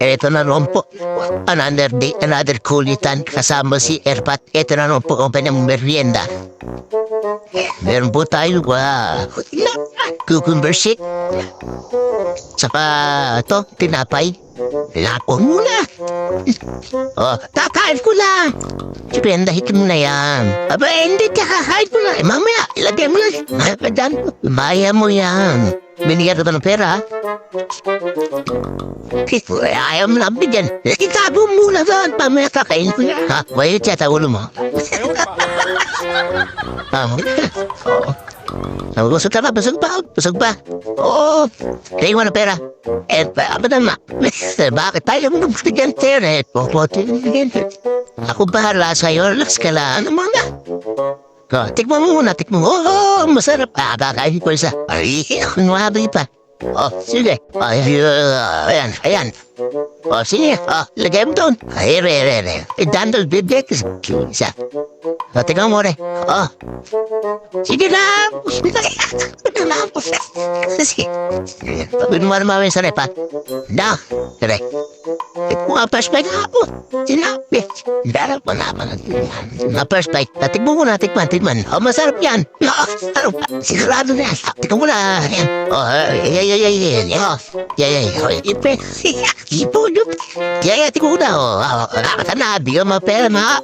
Ito na naman po. Another day, another kulitan. Kasama si Erpat. Ito na naman po ang kanyang merienda. Meron po tayo, uh, cucumber shake. Saka, ito, tinapay. Lapo muna. Oh, kakain ko lang. Sipendahin mo na yan. Aba, hindi kakain ko lang. Eh, mamaya, ilagay mo lang. Mapadan mo. Maya mo yan. Binigyan ka ba ng pera? Ay, ayaw mo lang bigyan. Itago mo muna doon. Pamaya kakain ko yan. Ha? Wait, yata ulo mo. Ah, Oo. Ang gusto ka ba? Busog pa? Busog pa? Oo. Kaya mo na pera. Eh, pa, apa naman? Bakit tayo mo bigyan pera? Eh, popote. Ako bahala sa'yo. Relax ka lang. Ano mo na? Oh, tikman mo muna, tikman mo. Oh, masarap. Ah, kakain ko isa. Ay, kunwari pa. Oh, sige. Ay, uh, ayan, ayan. Oh, sige. Oh, lagay mo doon. Ay, re, re, re. Eh, dandol, bibig. Isa. Oh, tingnan mo, re. Oh. Sige na. Sige na. Sige. Pagod mo naman sa rep, ha? Na. Re. Nga first bite ako. Sinabi. Darap mo naman. Na first bite. Tikman mo na, tikman, tikman. Oh, masarap yan. Oh, masarap. Sigurado na yan. Tikman mo na. Yan. Ay, ay, ay, ay, ay. Oh, ay, ay, ay. Ipe. Ipo, yup. Ay, ay, tikman mo na. Oh, oh, nakakata na. Di ka mapera, ma.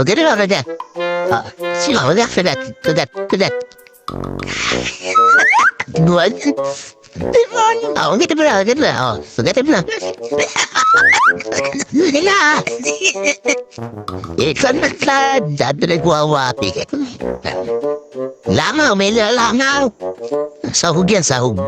Oh, ganun ako na dyan. Sino ako na? Kudat, kudat, kudat. Buwan. Buwan. Oh, ganito mo na, ganito na. Oh, ganito mo na. Hindi na. Ikaw na ka, dado nagwawapi. Langaw, may langaw. Sahog yan, sahog.